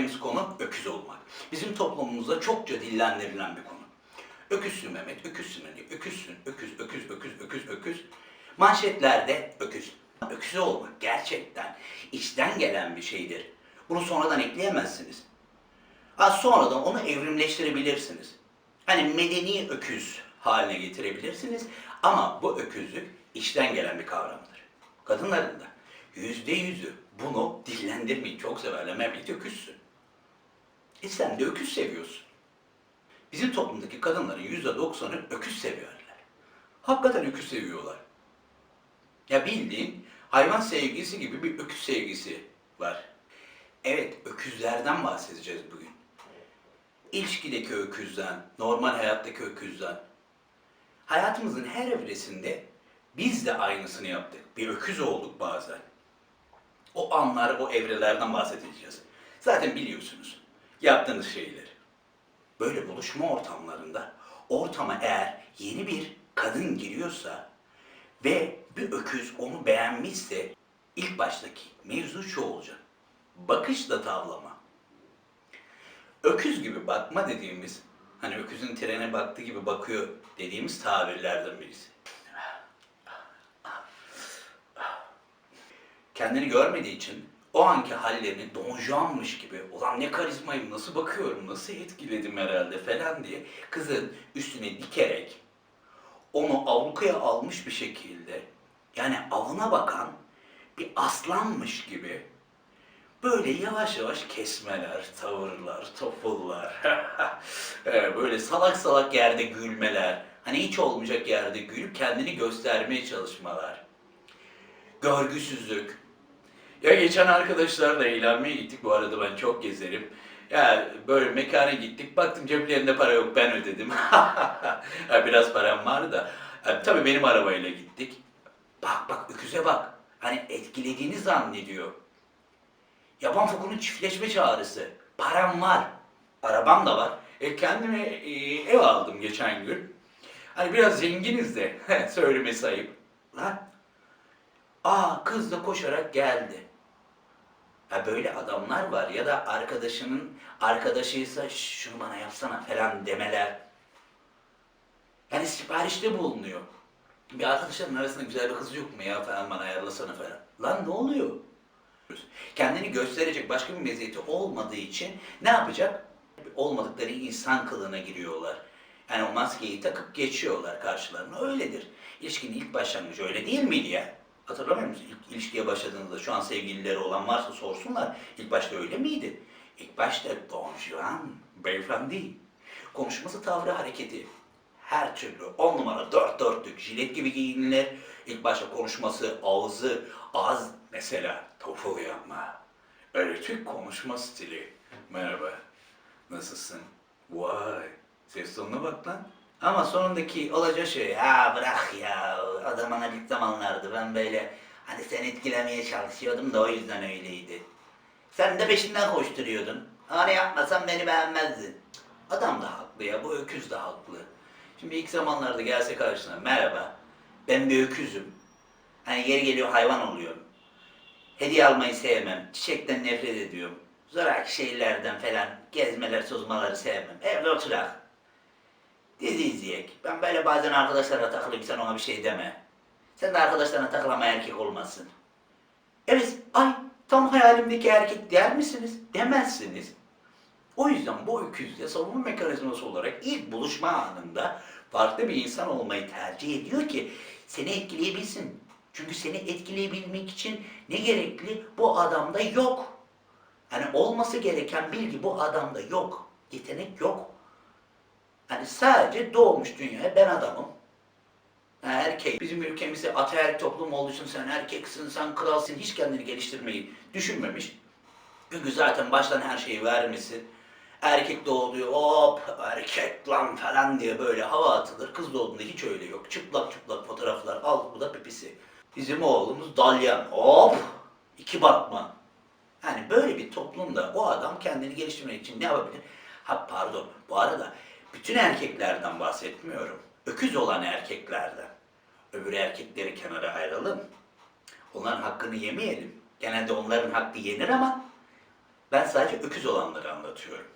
İşleyeceğimiz konu öküz olmak. Bizim toplumumuzda çokça dillendirilen bir konu. Öküzsün Mehmet, öküzsün Ali, öküzsün, öküz, öküz, öküz, öküz, öküz. Manşetlerde öküz. Öküz olmak gerçekten içten gelen bir şeydir. Bunu sonradan ekleyemezsiniz. Ha, sonradan onu evrimleştirebilirsiniz. Hani medeni öküz haline getirebilirsiniz. Ama bu öküzlük içten gelen bir kavramdır. Kadınların da yüzde yüzü bunu dillendirmeyi çok severler. Mehmet öküzsün. E sen de öküz seviyorsun. Bizim toplumdaki kadınların yüzde doksanı öküz seviyorlar. Hakikaten öküz seviyorlar. Ya bildiğin hayvan sevgisi gibi bir öküz sevgisi var. Evet, öküzlerden bahsedeceğiz bugün. İlişkideki öküzden, normal hayattaki öküzden. Hayatımızın her evresinde biz de aynısını yaptık. Bir öküz olduk bazen. O anlar, o evrelerden bahsedeceğiz. Zaten biliyorsunuz yaptığınız şeyleri. Böyle buluşma ortamlarında ortama eğer yeni bir kadın giriyorsa ve bir öküz onu beğenmişse ilk baştaki mevzu şu olacak. Bakışla tavlama. Öküz gibi bakma dediğimiz, hani öküzün trene baktığı gibi bakıyor dediğimiz tabirlerden birisi. kendini görmediği için o anki hallerini Don Juan'mış gibi ulan ne karizmayım, nasıl bakıyorum, nasıl etkiledim herhalde falan diye kızın üstüne dikerek onu ablukaya almış bir şekilde yani avına bakan bir aslanmış gibi böyle yavaş yavaş kesmeler, tavırlar, topullar, Ee, böyle salak salak yerde gülmeler, hani hiç olmayacak yerde gülüp kendini göstermeye çalışmalar görgüsüzlük. Ya geçen arkadaşlarla eğlenmeye gittik. Bu arada ben çok gezerim. Ya böyle mekana gittik. Baktım ceplerinde para yok ben ödedim. Biraz param vardı da. Tabii benim arabayla gittik. Bak bak öküze bak. Hani etkilediğini zannediyor. Yaban fokunun çiftleşme çağrısı. Param var. Arabam da var. E, kendime e, ev aldım geçen gün. Hani biraz zenginiz de. Söylemesi ayıp. Lan Aa kız da koşarak geldi. Ha böyle adamlar var ya da arkadaşının arkadaşıysa "Şş, şunu bana yapsana falan demeler. Yani siparişte bulunuyor. Bir arkadaşların arasında güzel bir kız yok mu ya falan bana ayarlasana falan. Lan ne oluyor? Kendini gösterecek başka bir meziyeti olmadığı için ne yapacak? Olmadıkları insan kılığına giriyorlar. Yani o maskeyi takıp geçiyorlar karşılarına. Öyledir. İlişkinin ilk başlangıcı öyle değil miydi ya? Hatırlamıyor musun? İlk ilişkiye başladığınızda şu an sevgilileri olan varsa sorsunlar. İlk başta öyle miydi? İlk başta Don Juan, beyefendi. Konuşması, tavrı, hareketi. Her türlü on numara dört dörtlük jilet gibi giyinilir. İlk başta konuşması, ağzı, ağız mesela topul yapma. Erotik konuşma stili. Merhaba, nasılsın? Vay, ses tonuna bak lan. Ama sonundaki olacağı şey, ha bırak ya, adam bana ilk zamanlardı, ben böyle hani seni etkilemeye çalışıyordum da o yüzden öyleydi. Sen de peşinden koşturuyordun. Hani yapmasan beni beğenmezdin. Adam da haklı ya, bu öküz de haklı. Şimdi ilk zamanlarda gelse karşına, merhaba, ben bir öküzüm. Hani geri geliyor hayvan oluyorum. Hediye almayı sevmem, çiçekten nefret ediyorum. Zoraki şeylerden falan, gezmeler, tozmaları sevmem. Evde oturak. Dizi izleyek. Ben böyle bazen arkadaşlara takılayım, sen ona bir şey deme. Sen de arkadaşlarına takılama erkek olmasın. Evet, ay tam hayalimdeki erkek der misiniz? Demezsiniz. O yüzden bu öküzle savunma mekanizması olarak ilk buluşma anında farklı bir insan olmayı tercih ediyor ki seni etkileyebilsin. Çünkü seni etkileyebilmek için ne gerekli? Bu adamda yok. Hani olması gereken bilgi bu adamda yok. Yetenek yok. Hani sadece doğmuş dünyaya ben adamım. Erkek. Bizim ülkemizde ataerk toplum olduğu için sen erkeksin, sen kralsın, hiç kendini geliştirmeyi düşünmemiş. Çünkü zaten baştan her şeyi vermesi. Erkek doğuluyor, hop erkek lan falan diye böyle hava atılır. Kız doğduğunda hiç öyle yok. Çıplak çıplak fotoğraflar, al bu da pipisi. Bizim oğlumuz dalyan, hop iki batman. Yani böyle bir toplumda o adam kendini geliştirmek için ne yapabilir? Ha pardon, bu arada bütün erkeklerden bahsetmiyorum. Öküz olan erkeklerden. Öbür erkekleri kenara ayıralım. Onların hakkını yemeyelim. Genelde onların hakkı yenir ama ben sadece öküz olanları anlatıyorum.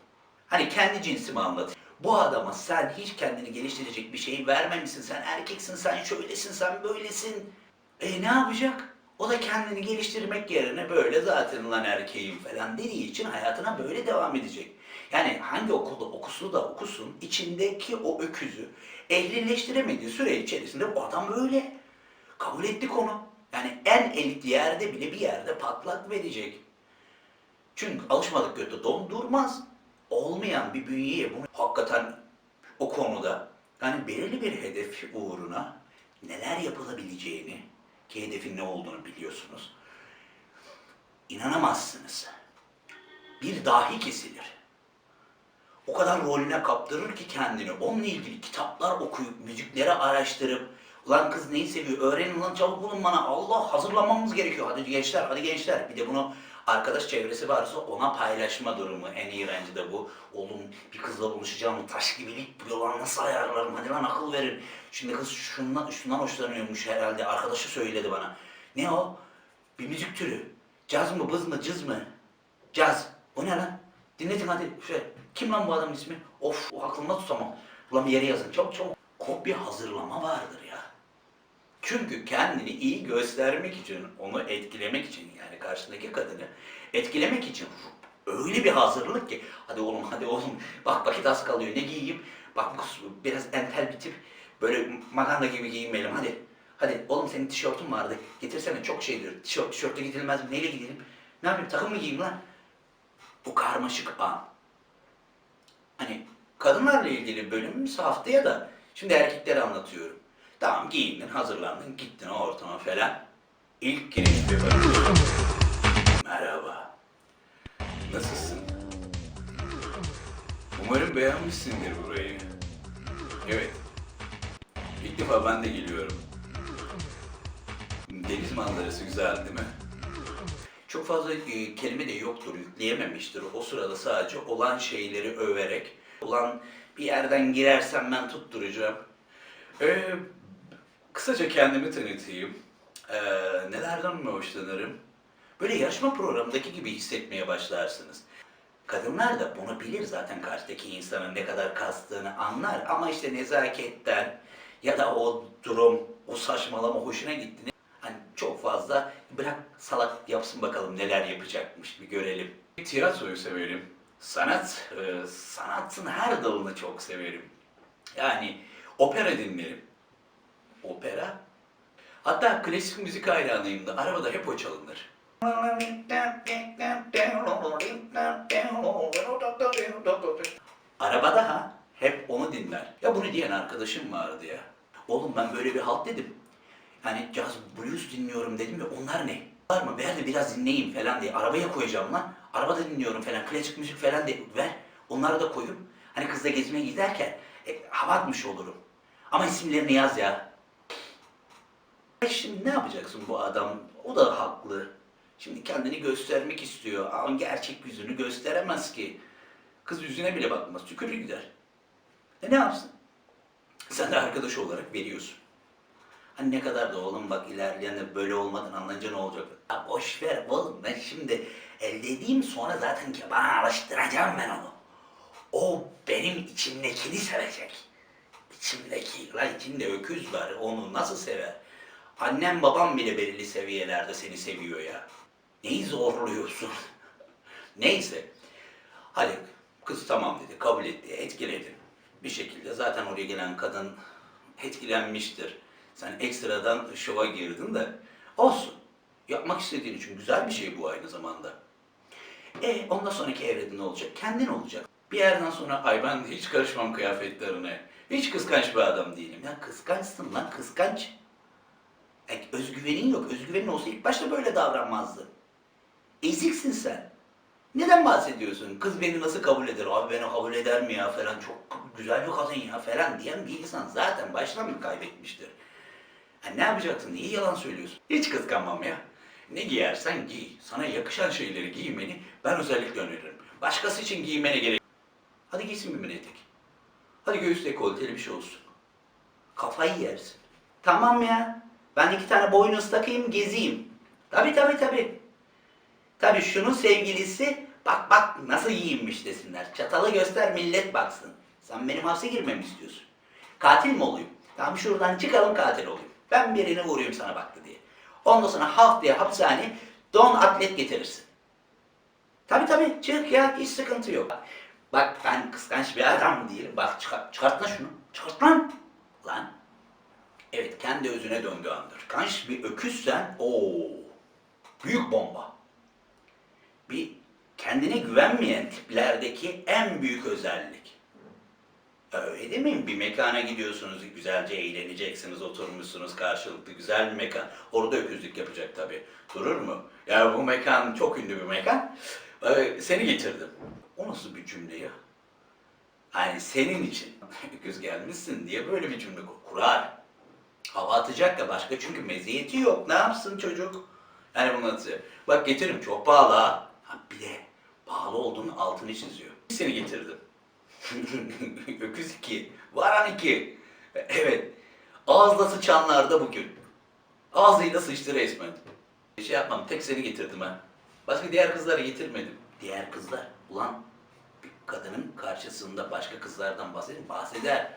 Hani kendi cinsimi anlat. Bu adama sen hiç kendini geliştirecek bir şey vermemişsin. Sen erkeksin, sen şöylesin, sen böylesin. E ne yapacak? O da kendini geliştirmek yerine böyle zaten lan erkeğim falan dediği için hayatına böyle devam edecek. Yani hangi okulda okusu da okusun içindeki o öküzü ehlileştiremediği süre içerisinde bu adam böyle. Kabul ettik onu. Yani en elit yerde bile bir yerde patlak verecek. Çünkü alışmadık kötü dondurmaz. Olmayan bir bünyeye bunu hakikaten o konuda yani belirli bir hedef uğruna neler yapılabileceğini ki hedefin ne olduğunu biliyorsunuz. İnanamazsınız. Bir dahi kesilir. O kadar rolüne kaptırır ki kendini. Onunla ilgili kitaplar okuyup, müzikleri araştırıp, Ulan kız neyi seviyor? Öğrenin lan çabuk bulun bana. Allah hazırlanmamız gerekiyor. Hadi gençler, hadi gençler. Bir de bunu arkadaş çevresi varsa ona paylaşma durumu. En iyi bence de bu. Oğlum bir kızla buluşacağım. Taş gibilik bu lan nasıl ayarlarım? Hadi lan akıl verin. Şimdi kız şundan, şundan hoşlanıyormuş herhalde. Arkadaşı söyledi bana. Ne o? Bir müzik türü. Caz mı, bız mı, cız mı? Caz. O ne lan? Dinletin hadi. Şöyle. Kim lan bu adamın ismi? Of, o aklımda tutamam. Ulan bir yere yazın. Çabuk çabuk. Kopya hazırlama vardır ya. Çünkü kendini iyi göstermek için, onu etkilemek için yani karşındaki kadını etkilemek için öyle bir hazırlık ki hadi oğlum hadi oğlum bak vakit az kalıyor ne giyeyim bak biraz entel bir tip böyle maganda gibi giyinmeyelim hadi hadi oğlum senin tişörtün vardı getirsene çok şeydir tişört tişörtle gidilmez mi neyle gidelim ne yapayım takım mı giyeyim lan bu karmaşık an hani kadınlarla ilgili bölümümüz haftaya da şimdi erkekleri anlatıyorum. Tamam giyindin, hazırlandın, gittin o ortama falan. İlk giriş bir bakıyorum. Merhaba. Nasılsın? Umarım beğenmişsindir burayı. Evet. İlk defa ben de geliyorum. Deniz manzarası güzel değil mi? Çok fazla e, kelime de yoktur, yükleyememiştir. O sırada sadece olan şeyleri överek, olan bir yerden girersem ben tutturacağım. Ee, kısaca kendimi tanıtayım. Ee, nelerden mi hoşlanırım? Böyle yarışma programındaki gibi hissetmeye başlarsınız. Kadınlar da bunu bilir zaten karşıdaki insanın ne kadar kastığını anlar ama işte nezaketten ya da o durum, o saçmalama hoşuna gitti. Çok fazla bırak salak yapsın bakalım neler yapacakmış bir görelim. Tiyatroyu severim. Sanat, e, sanatın her dalını çok severim. Yani opera dinlerim. Opera? Hatta klasik müzik hayranıyım da arabada hep o çalınır. Arabada ha hep onu dinler. Ya bunu diyen arkadaşım vardı ya. Oğlum ben böyle bir halt dedim. Yani caz blues dinliyorum dedim ya onlar ne? Var mı? Ver de biraz dinleyin falan diye. Arabaya koyacağım lan. Arabada dinliyorum falan. Klasik müzik falan de ver. Onları da koyup hani kızla gezmeye giderken e, hava atmış olurum. Ama isimlerini yaz ya. E Şimdi ne yapacaksın bu adam? O da haklı. Şimdi kendini göstermek istiyor ama gerçek yüzünü gösteremez ki. Kız yüzüne bile bakmaz, tükürür gider. E ne yapsın? Sen de arkadaş olarak veriyorsun. Hani ne kadar da oğlum bak ilerleyen de böyle olmadan anlayınca ne olacak? Ya boş ver oğlum ben şimdi elde edeyim sonra zaten ki bana alıştıracağım ben onu. O benim içimdekini sevecek. İçimdeki, lan içinde öküz var onu nasıl sever? Annem babam bile belirli seviyelerde seni seviyor ya. Neyi zorluyorsun? Neyse. Hadi kız tamam dedi, kabul etti, etkiledin. Bir şekilde zaten oraya gelen kadın etkilenmiştir. Sen ekstradan şova girdin de olsun. Yapmak istediğin için güzel bir şey bu aynı zamanda. E ondan sonraki evrede ne olacak? Kendin olacak. Bir yerden sonra ay ben hiç karışmam kıyafetlerine. Hiç kıskanç bir adam değilim. Ya kıskançsın lan kıskanç. E, özgüvenin yok. Özgüvenin olsa ilk başta böyle davranmazdın. Eziksin sen. Neden bahsediyorsun? Kız beni nasıl kabul eder? Abi beni kabul eder mi ya falan çok güzel bir kadın ya falan diyen bir insan zaten baştan bir kaybetmiştir. Ha, ne yapacaksın? Niye yalan söylüyorsun? Hiç kıskanmam ya. Ne giyersen giy. Sana yakışan şeyleri giymeni ben özellikle öneririm. Başkası için giymene gerek Hadi giysin bir mini etek. Hadi göğüs dekolteli bir şey olsun. Kafayı yersin. Tamam ya. Ben iki tane boynuz takayım gezeyim. Tabi tabi tabi. Tabii şunun sevgilisi bak bak nasıl giyinmiş desinler. Çatalı göster millet baksın. Sen benim hapse girmemi istiyorsun. Katil mi olayım? Tamam şuradan çıkalım katil olayım. Ben birini vurayım sana baktı diye. Ondan sonra halk diye hapishane don atlet getirirsin. Tabii tabii çık ya hiç sıkıntı yok. Bak ben kıskanç bir adam değilim. Bak çıkart, çıkart lan şunu. Çıkart lan. Lan. Evet kendi özüne döndü andır. Kanş bir öküzsen o büyük bomba. Bir kendine güvenmeyen tiplerdeki en büyük özellik. Öyle değil mi? Bir mekana gidiyorsunuz, güzelce eğleneceksiniz, oturmuşsunuz karşılıklı güzel bir mekan. Orada öküzlük yapacak tabii. Durur mu? Ya bu mekan çok ünlü bir mekan. Ee, seni getirdim. O nasıl bir cümle ya? Yani senin için öküz gelmişsin diye böyle bir cümle kur- kurar. Hava atacak da başka çünkü meziyeti yok. Ne yapsın çocuk? Yani bunu atıyor. Bak getiririm çok pahalı ha. ha bir de pahalı olduğunun altını çiziyor. Seni getirdim. Öküz iki. Varan iki. Evet. Ağızda sıçanlarda bugün. Ağzıyla sıçtı resmen. Bir şey yapmam. Tek seni getirdim ha. Başka diğer kızları getirmedim. Diğer kızlar. Ulan bir kadının karşısında başka kızlardan bahsedin. Bahseder.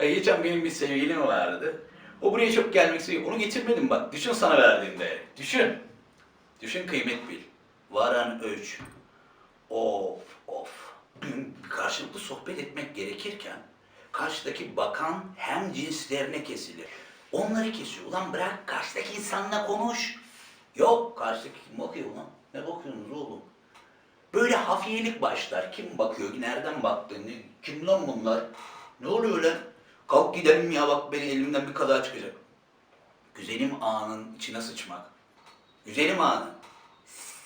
Ya geçen benim bir sevgilim vardı. O buraya çok gelmek istiyor. Onu getirmedim bak. Düşün sana verdiğimde. Düşün. Düşün kıymet bil. Varan ölç. Of of. Karşılıklı sohbet etmek gerekirken karşıdaki bakan hem cinslerine kesilir. Onları kesiyor. Ulan bırak karşıdaki insanla konuş. Yok karşıdaki kim bakıyor ulan? Ne bakıyorsunuz oğlum? Böyle hafiyelik başlar. Kim bakıyor? Nereden baktı? Ne, kim lan bunlar? Ne oluyor lan? Kalk gidelim ya bak beni elimden bir kadar çıkacak. Güzelim ağanın içine sıçmak. Güzelim ağanın.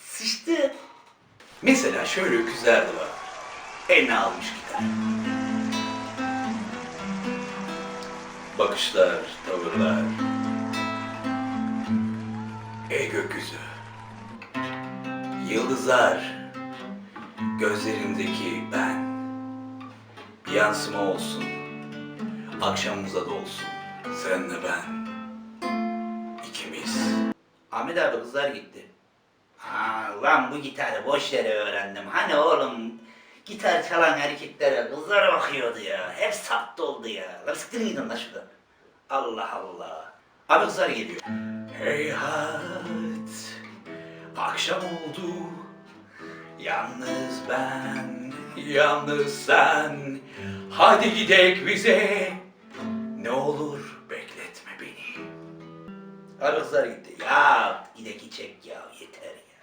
Sıçtı. Mesela şöyle öküzler de var. Eline almış gitar. Bakışlar, tavırlar. Ey gökyüzü. Yıldızlar. Gözlerindeki ben. Bir yansıma olsun. Akşamımıza da olsun. Senle ben. İkimiz. Ahmet abi kızlar gitti. Ha lan bu gitarı boş yere öğrendim. Hani oğlum gitar çalan erkeklere kızlar bakıyordu ya. Hep sap doldu ya. Lan siktir gidin lan şuradan. Allah Allah. Abi kızlar geliyor. Heyhat akşam oldu. Yalnız ben, yalnız sen. Hadi gidek bize. Ne olur bekletme beni. Arızlar gitti. Ya gidek içek ya yeter ya.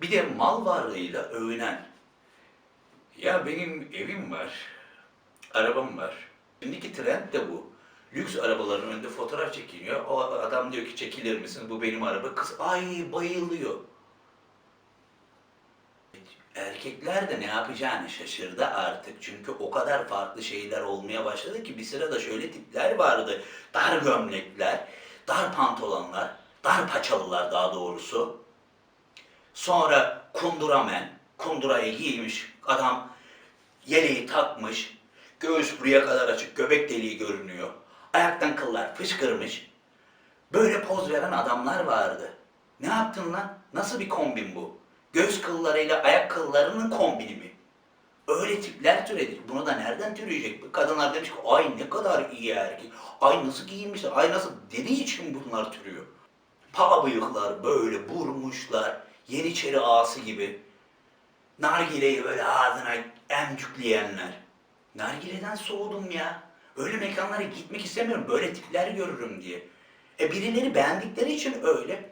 Bir de mal varlığıyla övünen. Ya benim evim var. Arabam var. Şimdiki trend de bu. Lüks arabaların önünde fotoğraf çekiliyor. O adam diyor ki çekilir misin? Bu benim araba. Kız ay bayılıyor. Erkekler de ne yapacağını şaşırdı artık. Çünkü o kadar farklı şeyler olmaya başladı ki bir sırada şöyle tipler vardı. Dar gömlekler, dar pantolonlar, dar paçalılar daha doğrusu. Sonra kunduramen, kundurayı giymiş adam yeleği takmış, göğüs buraya kadar açık, göbek deliği görünüyor. Ayaktan kıllar fışkırmış. Böyle poz veren adamlar vardı. Ne yaptın lan? Nasıl bir kombin bu? Göz kıllarıyla ayak kıllarının kombini mi? Öyle tipler türedi. Bunu da nereden türeyecek? Kadınlar demiş ki ay ne kadar iyi erkek. Ay nasıl giyinmişler. Ay nasıl dediği için bunlar türüyor. Pala bıyıklar böyle vurmuşlar. Yeniçeri ağası gibi. Nargileyi böyle ağzına emcükleyenler. Nargileden soğudum ya. Öyle mekanlara gitmek istemiyorum. Böyle tipler görürüm diye. E birileri beğendikleri için öyle.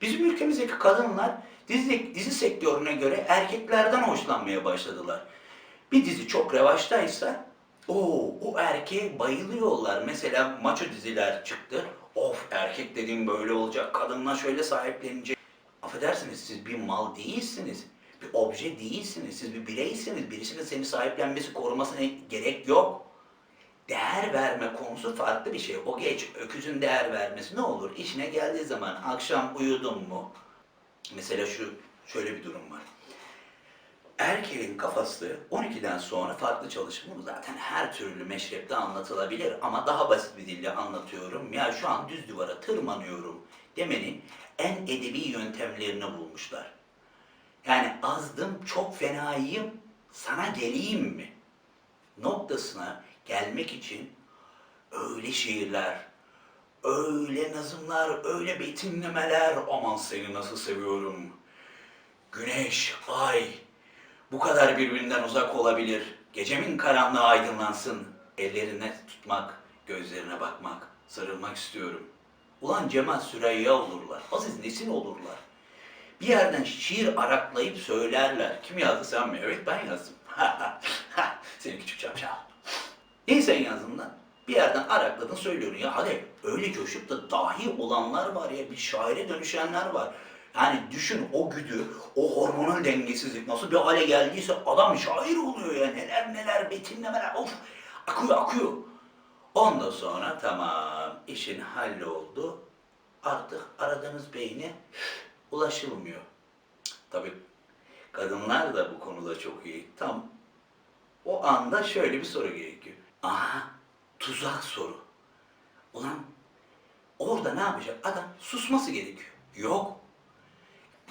Bizim ülkemizdeki kadınlar dizi, dizi sektörüne göre erkeklerden hoşlanmaya başladılar. Bir dizi çok revaçtaysa o o erkeğe bayılıyorlar. Mesela maço diziler çıktı. Of erkek dediğim böyle olacak. Kadınla şöyle sahiplenecek. Affedersiniz siz bir mal değilsiniz. Bir obje değilsiniz. Siz bir bireysiniz. Birisinin seni sahiplenmesi, korumasına gerek yok. Değer verme konusu farklı bir şey. O geç, öküzün değer vermesi ne olur? İşine geldiği zaman akşam uyudun mu? Mesela şu, şöyle bir durum var. Erkeğin kafası 12'den sonra farklı çalışır. Bunu zaten her türlü meşrepte anlatılabilir ama daha basit bir dille anlatıyorum. Ya şu an düz duvara tırmanıyorum demenin en edebi yöntemlerini bulmuşlar. Yani azdım, çok fenayım, sana geleyim mi? Noktasına gelmek için öyle şiirler, öyle nazımlar, öyle betimlemeler, aman seni nasıl seviyorum. Güneş, ay, bu kadar birbirinden uzak olabilir. Gecemin karanlığı aydınlansın. Ellerine tutmak, gözlerine bakmak, sarılmak istiyorum. Ulan Cemal Süreyya olurlar, Aziz Nesin olurlar. Bir yerden şiir araklayıp söylerler. Kim yazdı sen mi? Evet ben yazdım. Seni küçük çapşal. Neyi sen yazdın lan? Bir yerden arakladın söylüyorsun ya hadi öyle coşup da dahi olanlar var ya bir şaire dönüşenler var. Yani düşün o güdü, o hormonal dengesizlik nasıl bir hale geldiyse adam şair oluyor ya neler neler betimlemeler of akıyor akıyor. Ondan sonra tamam işin halloldu. Artık aradığınız beyne ulaşılmıyor. Tabii kadınlar da bu konuda çok iyi. Tam o anda şöyle bir soru gerekiyor. Aha tuzak soru. Ulan orada ne yapacak? Adam susması gerekiyor. Yok.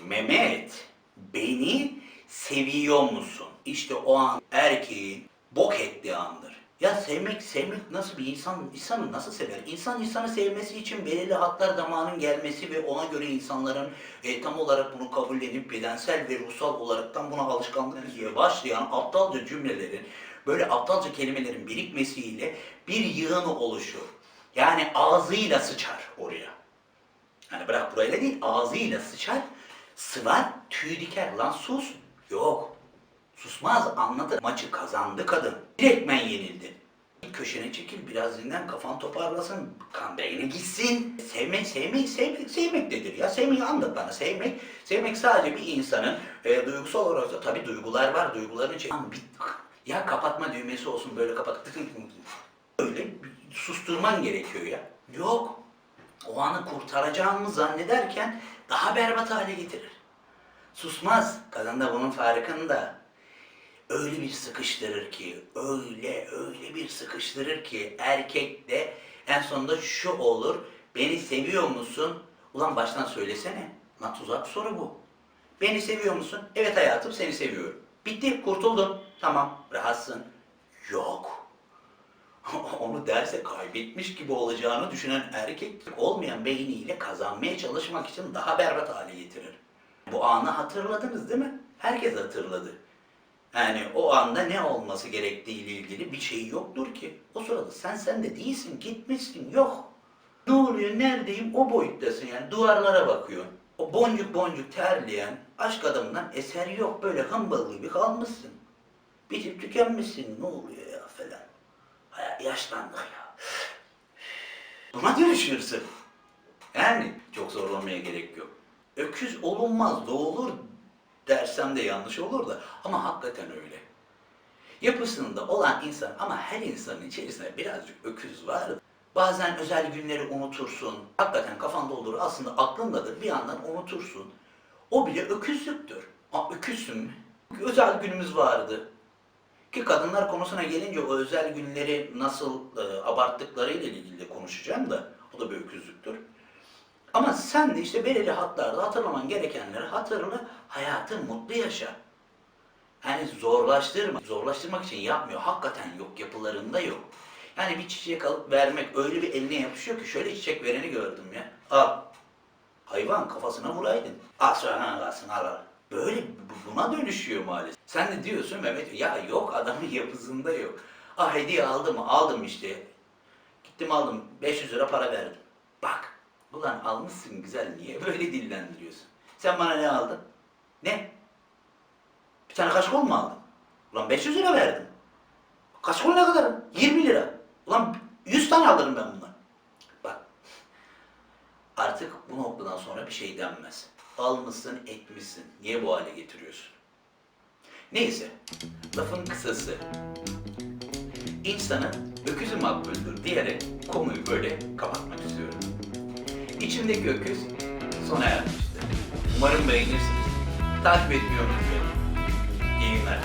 Mehmet beni seviyor musun? İşte o an erkeğin bok ettiği andır. Ya sevmek, sevmek nasıl bir insan, insanı nasıl sever? İnsan insanı sevmesi için belirli hatlar zamanın gelmesi ve ona göre insanların e, tam olarak bunu kabullenip bedensel ve ruhsal olaraktan buna alışkanlık diye başlayan aptalca cümlelerin, böyle aptalca kelimelerin birikmesiyle bir yığını oluşur. Yani ağzıyla sıçar oraya. Yani bırak burayla değil ağzıyla sıçar, sıvar, tüy diker. Lan sus. Yok. Susmaz anlatır. Maçı kazandı kadın. Direktmen yenildi. Köşene çekil biraz dinlen kafan toparlasın. Kan beyne gitsin. Sevmek, sevmek, sevmek, sevmek nedir ya? Sevmeyi anlat bana. Sevmek, sevmek sadece bir insanın e, duygusal olarak da tabii duygular var. Duyguların içi... Ya kapatma düğmesi olsun böyle kapat. Öyle susturman gerekiyor ya. Yok. O anı kurtaracağımı zannederken daha berbat hale getirir. Susmaz. Kadın da bunun farkında. Öyle bir sıkıştırır ki, öyle öyle bir sıkıştırır ki erkek de en sonunda şu olur. Beni seviyor musun? Ulan baştan söylesene. Lan tuzak soru bu. Beni seviyor musun? Evet hayatım seni seviyorum. Bitti kurtuldun. Tamam rahatsın. Yok. Onu derse kaybetmiş gibi olacağını düşünen erkek olmayan beyniyle kazanmaya çalışmak için daha berbat hale getirir. Bu anı hatırladınız değil mi? Herkes hatırladı. Yani o anda ne olması gerektiği ilgili bir şey yoktur ki. O sırada sen sen de değilsin, gitmişsin, yok. Ne oluyor, neredeyim o boyuttasın yani duvarlara bakıyorsun. O boncuk boncuk terleyen aşk adamından eser yok böyle hımbıl gibi kalmışsın. Bitip tükenmişsin ne oluyor ya falan. Hayat yaşlandık ya. Buna dönüşürsün. Yani çok zorlamaya gerek yok. Öküz olunmaz doğulur dersem de yanlış olur da ama hakikaten öyle. Yapısında olan insan ama her insanın içerisinde birazcık öküz var. Bazen özel günleri unutursun. Hakikaten kafanda olur. Aslında aklındadır. Bir yandan unutursun. O bile öküzlüktür. Aa, öküzsün mü? Özel günümüz vardı. Ki kadınlar konusuna gelince o özel günleri nasıl e, abarttıklarıyla ilgili de konuşacağım da o da bir öküzlüktür. Ama sen de işte belirli hatlarda hatırlaman gerekenleri hatırla, hayatı mutlu yaşa. Yani zorlaştırma. Zorlaştırmak için yapmıyor. Hakikaten yok, yapılarında yok. Yani bir çiçek alıp vermek öyle bir eline yapışıyor ki şöyle çiçek vereni gördüm ya. Al. Hayvan kafasına vuraydın. Al sonra kalsın al al. Böyle bu- buna dönüşüyor maalesef. Sen de diyorsun Mehmet ya yok adamın yapısında yok. Ah hediye aldım? Aldım işte. Gittim aldım 500 lira para verdim. Bak ulan almışsın güzel niye böyle dillendiriyorsun? Sen bana ne aldın? Ne? Bir tane kaşkol mu aldın? Ulan 500 lira verdim. Kaşkol ne kadar? 20 lira. Ulan 100 tane alırım ben bundan. Bak artık bu noktadan sonra bir şey denmez. Almışsın etmişsin. Niye bu hale getiriyorsun? Neyse lafın kısası. İnsanın öküzü makbuldür diyerek konuyu böyle kapatmak istiyorum. İçimdeki öküz sona ermişti. Umarım beğenirsiniz. Takip etmeyi unutmayın. İyi günler.